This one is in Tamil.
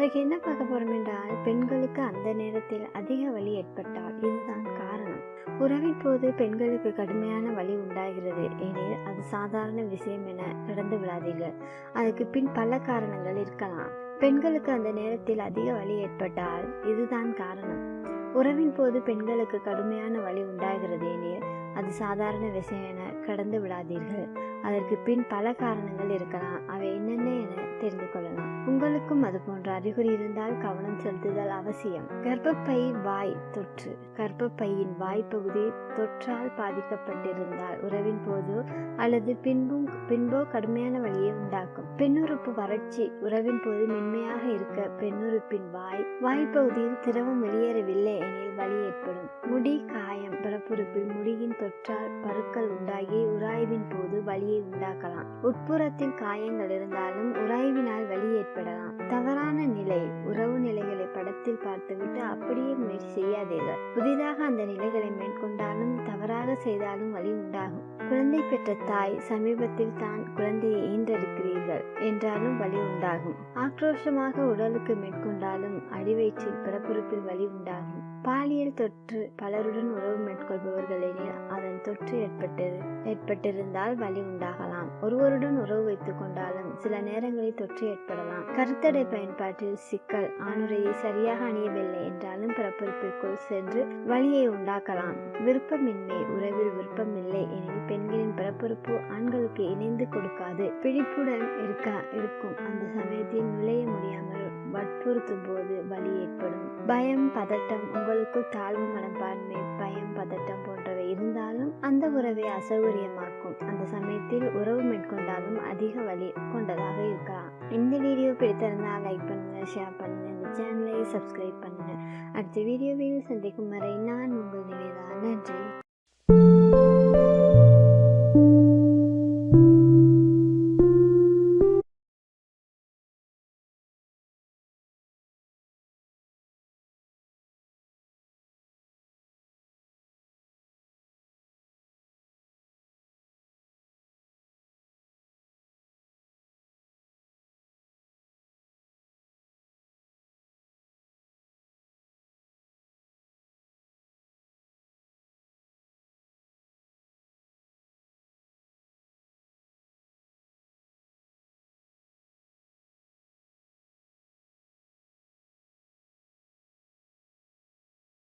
இன்றைக்கு என்ன பார்க்க போறோம் என்றால் பெண்களுக்கு அந்த நேரத்தில் அதிக வலி ஏற்பட்டால் இதுதான் காரணம். உறவின் போது பெண்களுக்கு கடுமையான வலி உண்டாகிறது. எனில் அது சாதாரண விஷயம் என கடந்து விடாதீர்கள் அதுக்கு பின் பல காரணங்கள் இருக்கலாம். பெண்களுக்கு அந்த நேரத்தில் அதிக வலி ஏற்பட்டால் இதுதான் காரணம். உறவின் போது பெண்களுக்கு கடுமையான வலி உண்டாகிறது எனில் அது சாதாரண விஷயம் என கடந்து விடாதீர்கள் அதற்கு பின் பல காரணங்கள் இருக்கலாம். அவை என்னென்ன என தெரிந்து கொள்ளலாம் உங்களுக்கும் அது போன்ற அறிகுறி இருந்தால் கவனம் செலுத்துதல் அவசியம். கர்ப்பப்பை வாய் தொற்று. கர்ப்பப்பையின் வாய்ப்பகுதி தொற்றால் பாதிக்கப்பட்டிருந்தால் உறவின் போது அல்லது பின்பும் பின்போ கடுமையான வழியை உண்டாக்கும். பெண்ணுறுப்பு வறட்சி. உறவின் போது மென்மையாக இருக்க பெண்ணுறுப்பின் வாய் வாய்ப்பகுதியில் திரவம் வெளியேறவில்லை எனில் வலி ஏற்படும். முடி காயம் பிறப்புறுப்பில் முடியின் தொற்றால் பருக்கள் உண்டாகி உராய்வின் போது வலியை உண்டாக்கலாம். உட்புறத்தில் காயங்கள் இருந்தாலும் உராய்வினால் வலி ஏற்படலாம். தவறான நிலை உறவு நிலைகளை படத்தில் பார்த்துவிட்டு அப்படியே முயற்சி செய்யாதீர்கள். புதிதாக அந்த நிலைகளை மேற்கொண்டாலும் தவறாக செய்தாலும் வலி உண்டாகும். குழந்தை பெற்ற தாய் சமீபத்தில் தான் குழந்தையை ஈன்றெடுக்கிறீர்கள் என்றாலும் வலி உண்டாகும். ஆக்ரோஷமாக உடலுக்கு மேற்கொண்டாலும் அடிவயிற்றில் பிறப்புறுப்பில் வலி உண்டாகும். பாலியல் தொற்று பலருடன் உறவு மேற்கொள்பவர்கள் தொற்று ஏற்பட்டிரு ஏற்பட்டிருந்தால் வலி உண்டாகலாம். ஒருவருடன் உறவு வைத்துக் கொண்டாலும் சில நேரங்களில் தொற்று ஏற்படலாம். கருத்தடை பயன்பாட்டில் சிக்கல் ஆணுரையை சரியாக அணியவில்லை என்றாலும் பிறப்புறுப்பிற்குள் சென்று வலியை உண்டாக்கலாம். விருப்பமின்மை உறவில் விருப்பமில்லை எனில் பெண்களின் பிறப்புறுப்பு ஆண்களுக்கு இணைந்து கொடுக்காது. பிடிப்புடன் இருக்க இருக்கும். அந்த சமயத்தில் நுழைய முடியாமல் வற்புறுத்தும் போது வலி ஏற்படும். பயம் பதட்டம் உங்களுக்குள் தாழ்வு மனப்பான்மை பயம் பதட்டம் போன்ற இருந்தாலும் அந்த உறவை அசௌகரியமாக்கும். அந்த சமயத்தில் உறவு மேற்கொண்டாலும் அதிக வலி கொண்டதாக இருக்கலாம். இந்த வீடியோ பிடித்திருந்தால் லைக் பண்ணுங்க ஷேர் பண்ணுங்க. இந்த சேனலை சப்ஸ்கிரைப் பண்ணுங்க. அடுத்த வீடியோவில் சந்திக்கும் வரை நான் உங்கள் நிவேதா.